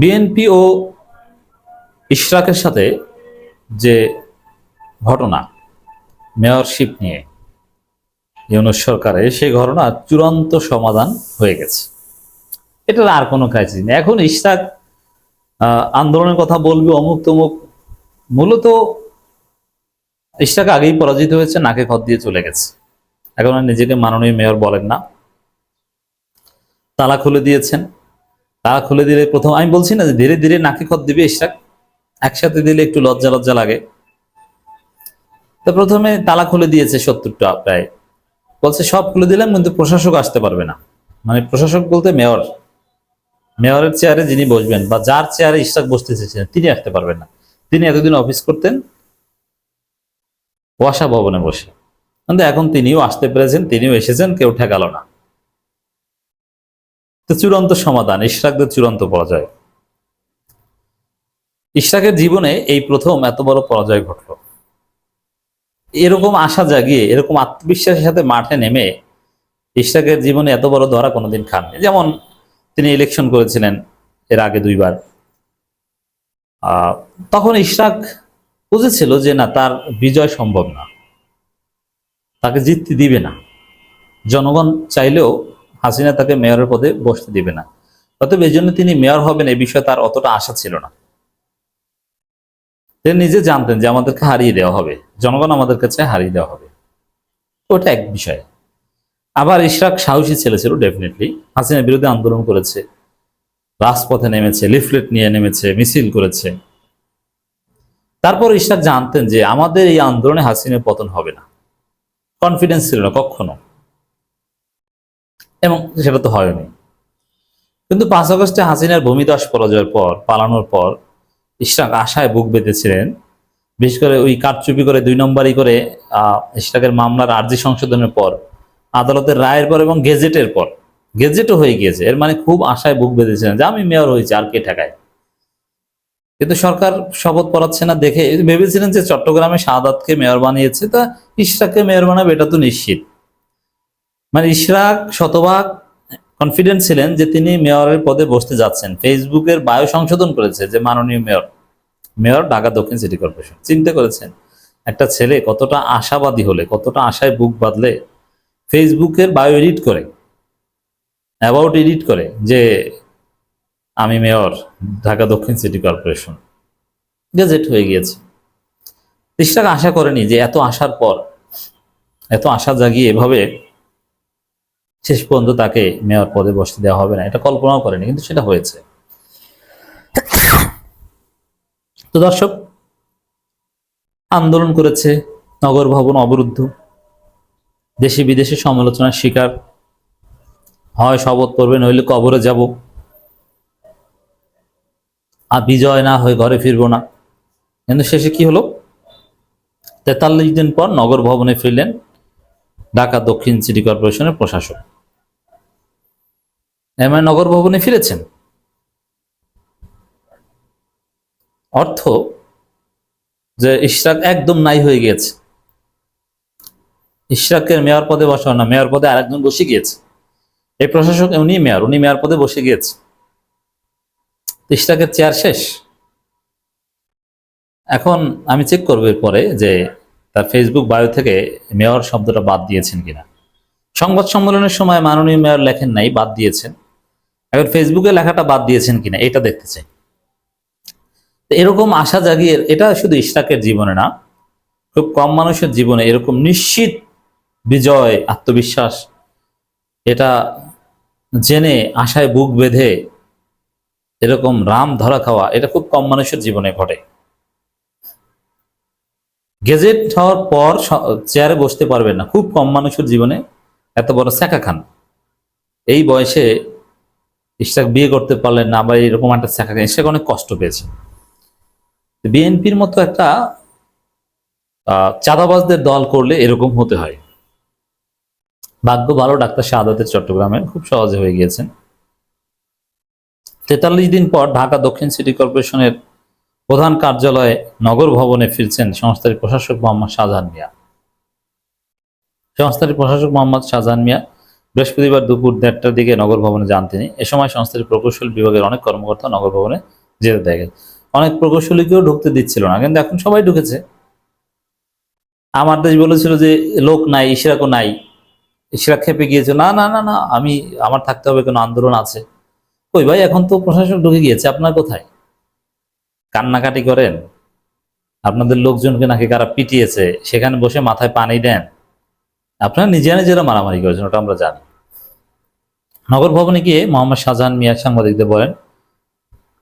BNP ও ইশরাকের সাথে যে ঘটনা, মেয়রশিপ নিয়ে ইউনুস সরকারের সেই ঘটনা চূড়ান্ত সমাধান হয়ে গেছে। এটার আর কোনো কাজ নেই। এখন ইশরাক আন্দোলনের কথা বলবে, অমুক তমুক, মূলত ইশরাক আগেই পরাজিত হয়েছে, নাকে খত দিয়ে চলে গেছে। এখন নিজেকে মাননীয় মেয়র বলেন না। তালা খুলে দিয়েছেন। তালা খুলে দিলে প্রথম, আমি বলছি না যে ধীরে ধীরে নাকে খত দিবে ইশরাক। একসাথে দিলে একটু লজ্জা লজ্জা লাগে। তো প্রথমে তালা খুলে দিয়েছে সত্তরটা প্রায়। বলছে, সব খুলে দিলাম, কিন্তু প্রশাসক আসতে পারবে না। মানে প্রশাসক বলতে মেয়র। মেয়রের চেয়ারে যিনি বসবেন বা যার চেয়ারে ইশরাক বসতে চেয়েছিলেন তিনি আসতে পারবেন না। তিনি এতদিন অফিস করতেন, ওয়াসা ভবনে বসে। কিন্তু এখন তিনিও আসতে পেরেছেন, তিনিও এসেছেন, কেউ ঠেকাল না। তো চূড়ান্ত সমাধান, ইশরাকদের চূড়ান্ত পরাজয়। ইশরাকের জীবনে এই প্রথম এত বড় পরাজয় ঘটল। এরকম আশা জাগিয়ে, এরকম আত্মবিশ্বাসের সাথে মাঠে নেমে ইশরাকের জীবনে এত বড় ধরা কোনোদিন খাননি। যেমন তিনি ইলেকশন করেছিলেন এর আগে দুইবার। তখন ইশরাক বুঝেছিল যে না, তার বিজয় সম্ভব না। তাকে জিততে দিবে না। জনগণ চাইলেও হাসিনা তাকে মেয়রের পদে বসতে দিবে না। অতএব এই জন্য তিনি মেয়র হবেন এই বিষয়ে তার অতটা আশা ছিল না। তিনি নিজে জানতেন যে আমাদেরকে হারিয়ে দেওয়া হবে। জনগণ আমাদের কাছে হারিয়ে দেওয়া হবে। ওটা এক বিষয়। আবার ইশরাক সাহসী ছেলে ছিল ডেফিনেটলি হাসিনার বিরুদ্ধে আন্দোলন করেছে। রাজপথে নেমেছে লিফলেট নিয়ে নেমেছে, মিছিল করেছে। তারপর ইশরাক জানতেন যে আমাদের এই আন্দোলনে হাসিনের পতন হবে না। কনফিডেন্স ছিল না কখনো। এবং সেটা তো হয়নি। কিন্তু পাঁচ আগস্টে হাসিনার ভূমিদশ পরাজয়ের পর, পালানোর পর, ইশরাক আশায় বুক বেঁধেছিলেন। বিশেষ করে ওই কারচুপি করে দুই নম্বরই করে ইশরাকের মামলার আর্জি সংশোধনের পর, আদালতের রায়ের পর এবং গেজেটের পর। গেজেটও হয়ে গিয়েছে, এর মানে খুব আশায় বুক বেঁধেছিলেন যে আমি মেয়র হয়েছি, আর কে ঠেকায়? কিন্তু সরকার শপথ পড়াচ্ছে না দেখে, ভেবেছিলেন যে চট্টগ্রামে শাহাদাতকে মেয়র বানিয়েছে, তা ইশরাককে মেয়র বানাবে, এটা তো নিশ্চিত। মানে ইশরাক শতভাগ কনফিডেন্ট ছিলেন যে তিনি মেয়রের পদে বসতে যাচ্ছেন। ফেসবুকের বায়ু সংশোধন করেছে যে মাননীয় মেয়র। মেয়র ঢাকা দক্ষিণ সিটি কর্পোরেশন। চিন্তা করেছেন, একটা ছেলে কতটা আশাবাদী হলে, কতটা আশায় বুক বাঁধলে ফেসবুকের বায়ো এডিট করে, অ্যাবাউট এডিট করে যে আমি মেয়র ঢাকা দক্ষিণ সিটি কর্পোরেশন। গেজেট হয়ে গিয়েছে। ইশরাক আশা করেনি যে এত আশার পর, এত আশা জাগিয়ে এভাবে শেষ পর্যন্ত তাকে মেয়র পদে বসতে দেওয়া হবে না। এটা কল্পনাও করেনি, কিন্তু সেটা হয়েছে। তো দর্শক, আন্দোলন করেছে নগর ভবন অবরুদ্ধ। দেশে বিদেশে সমালোচনার শিকার। হয় শপথ করবে নইলে কবরে যাব। আর বিজয় না হয়ে ঘরে ফিরবো না। কিন্তু শেষে কি হলো? তেতাল্লিশ দিন পর নগর ভবনে ফিরলেন ঢাকা দক্ষিণ সিটি কর্পোরেশনের প্রশাসক। মানে নগর ভবনে ফিরেছেন। অর্থ যে ইশরাক একদম নাই হয়ে গিয়েছে। ইশরাকের মেয়র পদে বসা না, মেয়র পদে আরেকজন বসে গিয়েছে। এই প্রশাসক উনি মেয়র উনি মেয়র পদে বসে গিয়েছে। ইশরাকের চেয়ার শেষ। এখন আমি চেক করব পরে যে তার ফেসবুক বায়ো থেকে মেয়র শব্দটা বাদ দিয়েছেন কিনা। সংবাদ সম্মেলনের সময় মাননীয় মেয়র লেখেন নাই, বাদ দিয়েছেন। এখন ফেসবুকে লেখাটা বাদ দিয়েছেন কিনা, এটা দেখতে চাই। এরকম আশা জাগিয়ে, এটা শুধু ইশরাকের জীবনে না, খুব কম মানুষের জীবনে এরকম নিশ্চিত বিজয়, আত্মবিশ্বাস, এটা জেনে আশায় বুক বেঁধে এরকম রাম ধরা খাওয়া, এটা খুব কম মানুষের জীবনে ঘটে। গেজেট হওয়ার পর চেয়ারে বসতে পারবেন না, খুব কম মানুষের জীবনে এত বড় স্যাকা খান। এই বয়সে ইশরাক বিয়ে করতে পারলেন না বা এরকম একটা খান ইশরাক অনেক কষ্ট পেয়েছে। বিএনপির মতো একটা চাঁদাবাজদের দল করলে এরকম হতে হয়। ভাগ্য ভালো, ডাক্তার শাহাদাতের চট্টগ্রামে খুব সহজে হয়ে গিয়েছেন তেতাল্লিশ দিন পর ঢাকা দক্ষিণ সিটি কর্পোরেশনের প্রধান কার্যালয়ে নগর ভবনে ফিরছেন সংস্থার প্রশাসক মোহাম্মদ শাহজাহান মিয়া। সংস্থার প্রশাসক মোহাম্মদ শাহজাহান মিয়া বৃহস্পতিবার দুপুর দেড়টার দিকে নগর ভবনে যান তিনি। এ সময় সংস্থার প্রকৌশল বিভাগের অনেক কর্মকর্তা নগর ভবনে যেতে দেখেন। অনেক প্রকৌশলীকেও ঢুকতে দিচ্ছিল না। কিন্তু এখন সবাই ঢুকেছে। আমার দেশ বলেছিল যে, লোক নাই, ইশরাকও নাই। ইশরাক খেপে গিয়েছে। না না না না, আমি, আমার থাকতে হবে, কোনো আন্দোলন আছে। ওই ভাই, এখন তো প্রশাসন ঢুকে গিয়েছে, আপনার কোথায়? কান্নাকাটি করেন। আপনাদের লোকজনকে নাকি কারা পিটিয়েছে? সেখানে বসে মাথায় পানি দেন। আপনারা নিজেরা নিজেরা মারামারি করেছেন, ওটা আমরা জানি। নগর ভবনে গিয়ে মোহাম্মদ শাহজাহান মিয়া সাংবাদিকদের বলেন,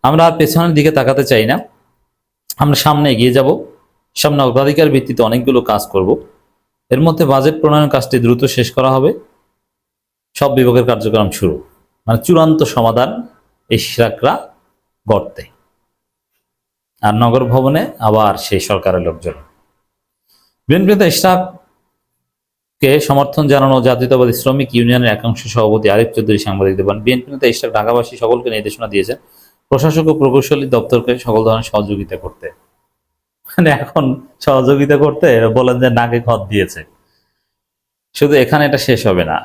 আমরা আর পেছনের দিকে তাকাতে চাই না। আমরা সামনে এগিয়ে যাব। সামনে অগ্রাধিকার ভিত্তিতে অনেকগুলো কাজ করব। এর মধ্যে বাজেট প্রণয়ন কাজটি দ্রুত শেষ করা হবে। সব বিভাগের কার্যক্রম শুরু। মানে চূড়ান্ত সমাধান ইশরাকরা গড়তে। আর নগর ভবনে আবার সেই সরকারের লোকজন। বিএনপি নেতা ইশরাককে সমর্থন জানানো জাতীয়তাবাদী শ্রমিক ইউনিয়নের একাংশ সভাপতি আরিফ চৌধুরী সাংবাদিকদের বলেন বিএনপি নেতা ইশরাক ঢাকাবাসী সকলকে নির্দেশনা দিয়েছেন প্রশাসক ও প্রকৌশলী দপ্তরকে সকল ধরনের সহযোগিতা করতে। মানে এখন সহযোগিতা করতে বলেন যে নাকে খত দিয়েছে। শুধু এখানে এটা শেষ হবে না।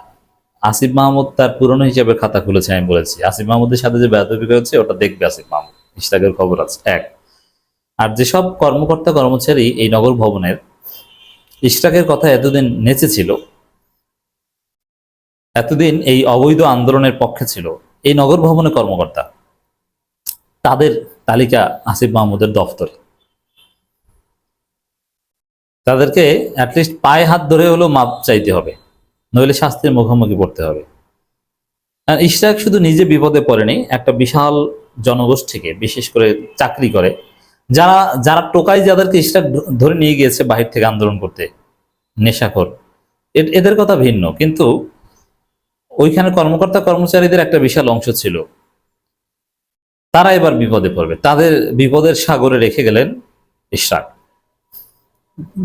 আসিফ মাহমুদ তার পুরনো হিসাবে খাতা খুলেছে, আমি বলেছি। আসিফ মাহমুদের সাথে যে বেদবিকা হচ্ছে, ওটা দেখবে আসিফ মাহমুদ। ইশতাকের খবর আছে। এক। আর যেসব কর্মকর্তা কর্মচারী এই নগর ভবনের ইশতাকের কথা এতদিন নেচেছিল এতদিন এই অবৈধ আন্দোলনের পক্ষে ছিল, এই নগর ভবনের কর্মকর্তা, তাদের তালিকা আসিফ মাহমুদের দফতরে। তাদেরকে অ্যাটলিস্ট পায়ে হাত ধরে হলেও মাপ চাইতে হবে, নইলে শাস্তির মুখোমুখি পড়তে হবে। আর ইশরাক শুধু নিজে বিপদে পড়েনি, একটা বিশাল জনগোষ্ঠীকে বিশেষ করে চাকরি করে যারা যারা টোকাই যাদেরকে ইশরাক ধরে নিয়ে গিয়েছে বাহির থেকে আন্দোলন করতে, নেশাখোর। এদের কথা ভিন্ন, কিন্তু ওইখানে কর্মকর্তা কর্মচারীদের একটা বিশাল অংশ ছিল। তারা এবার বিপদে পড়বে। তাদের বিপদের সাগরে রেখে গেলেন ইশরাক।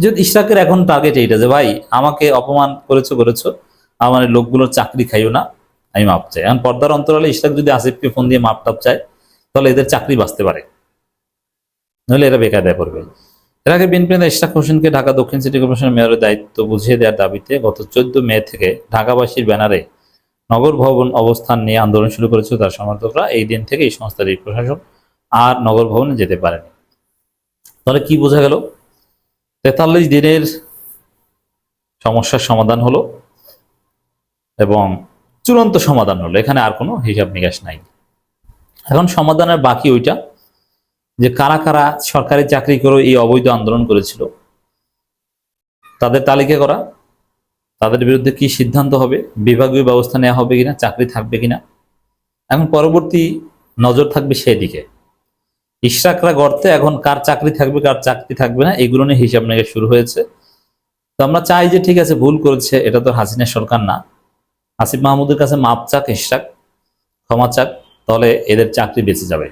যে ইশরাকের এখন টার্গেট এইটা যে, ভাই, আমাকে অপমান করেছ করেছ, আমার লোকগুলোর চাকরি খাইও না, আমি মাপ চাই। এখন পর্দার অন্তরালে ইশরাক যদি আসিফকে ফোন দিয়ে মাপ টাপ চায়, তাহলে এদের চাকরি বাঁচতে পারে। নইলে এরা বেকায়দায় পড়বে। এর আগে বিএনপি নেতা ইশরাক হোসেনকে ঢাকা দক্ষিণ সিটি কর্পোরেশনের মেয়রের দায়িত্ব বুঝিয়ে দেওয়ার দাবিতে গত চোদ্দ মে থেকে ঢাকাবাসীর ব্যানারে নগর ভবন অবস্থান নিয়ে আন্দোলন শুরু করেছিল তার সমর্থকরা। এই দিন থেকে এই সংস্থার এই প্রশাসন আর নগর ভবনে যেতে পারেনি। তাহলে কি বোঝা গেল? তেতাল্লিশ দিনের সমস্যার সমাধান হলো এবং চূড়ান্ত সমাধান হলো। এখানে আর কোনো হিসাব নিকাশ নাই। এখন সমাধানের বাকি ওইটা যে কারা কারা সরকারি চাকরি করে এই অবৈধ আন্দোলন করেছিল? তাদের তালিকা করা। তাদের বিরুদ্ধে কি সিদ্ধান্ত হবে? বিভাগীয় ব্যবস্থা নেওয়া হবে কিনা? চাকরি থাকবে কিনা? এখন পরবর্তী নজর থাকবে সেদিকে। ইশরাকরা গর্তে এখন কার চাকরি থাকবে, কার চাকরি থাকবে না, এগুলো নিয়ে হিসাব নিকাশ শুরু হয়েছে। তো আমরা চাই যে ঠিক আছে, ভুল করেছে, এটা তো হাসিনা সরকার না। আসিফ মাহমুদের কাছে মাপ চাক, ইশরাক, ক্ষমা চাক, তাহলে এদের চাকরি বেঁচে যাবে।